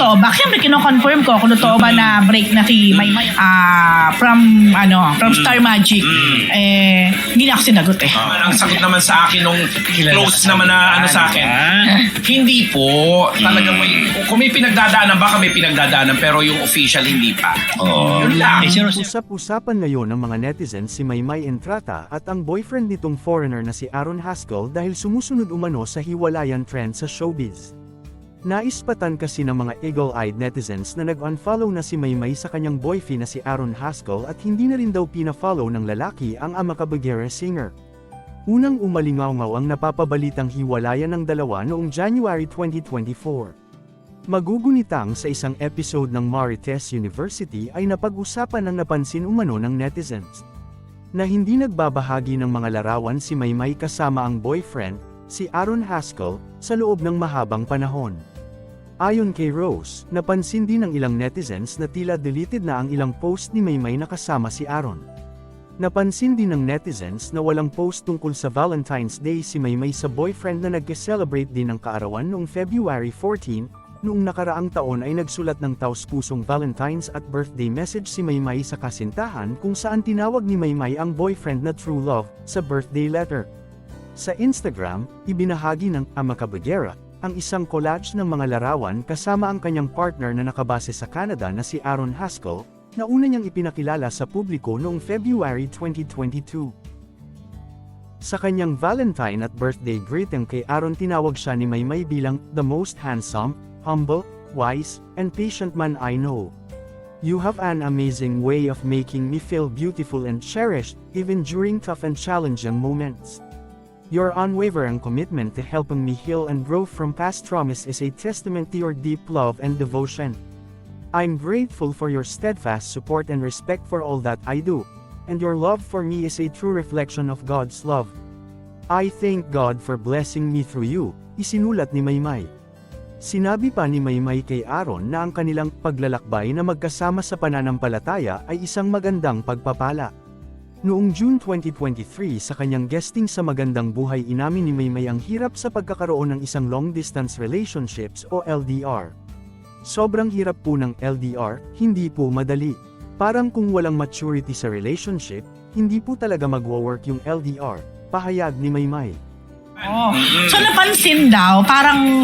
totoo ba? Siyempre, kino-confirm ko kung totoo ba na break na si Maymay ah, from, ano, from Star Magic. Eh, hindi na ako sinagot eh. Ang sagot naman sa akin nung close naman na ano sa akin. Hindi po. Talagang may, kung may pinagdadaanan, baka may pinagdadaanan, pero yung official hindi pa. Oo. Yun lang. Eh, Usap-usapan ngayon ng mga netizens si Maymay Entrata at ang boyfriend nitong foreigner na si Aaron Haskell dahil sumusunod umano sa hiwalayan trend sa showbiz. Naispatan kasi ng mga eagle-eyed netizens na nag-unfollow na si Maymay sa kanyang boyfriend na si Aaron Haskell at hindi na rin daw pina-follow ng lalaki ang Amakabagera singer. Unang umalingaw ang napapabalitang hiwalayan ng dalawa noong January 2024. Magugunitang sa isang episode ng Marites University ay napag-usapan ng napansin umano ng netizens. Na hindi nagbabahagi ng mga larawan si Maymay kasama ang boyfriend, si Aaron Haskell, sa loob ng mahabang panahon. Ayon kay Rose, napansin din ng ilang netizens na tila deleted na ang ilang post ni Maymay na kasama si Aaron. Napansin din ng netizens na walang post tungkol sa Valentine's Day si Maymay sa boyfriend na nag-celebrate din ng kaarawan noong February 14, noong nakaraang taon ay nagsulat ng taus-pusong Valentine's at birthday message si Maymay sa kasintahan kung saan tinawag ni Maymay ang boyfriend na true love sa birthday letter. Sa Instagram, ibinahagi ng Amakabagera ang isang collage ng mga larawan kasama ang kanyang partner na nakabase sa Canada na si Aaron Haskell, na una niyang ipinakilala sa publiko noong February 2022. Sa kanyang Valentine at birthday greeting kay Aaron tinawag siya ni Maymay bilang the most handsome, humble, wise, and patient man I know. You have an amazing way of making me feel beautiful and cherished, even during tough and challenging moments. Your unwavering commitment to helping me heal and grow from past traumas is a testament to your deep love and devotion. I'm grateful for your steadfast support and respect for all that I do, and your love for me is a true reflection of God's love. I thank God for blessing me through you, isinulat ni Maymay. Sinabi pa ni Maymay kay Aaron na ang kanilang paglalakbay na magkasama sa pananampalataya ay isang magandang pagpapala. Noong June 2023 sa kanyang guesting sa Magandang Buhay inamin ni Maymay ang hirap sa pagkakaroon ng isang long-distance relationships o LDR. Sobrang hirap po ng LDR, hindi po madali. Parang kung walang maturity sa relationship, hindi po talaga magwo-work yung LDR, pahayag ni Maymay. Oh. So napansin daw, parang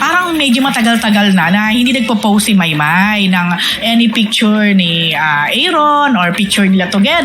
parang medyo matagal-tagal na na hindi nagpo-post si Maymay ng any picture ni ah, Aaron or picture nila together.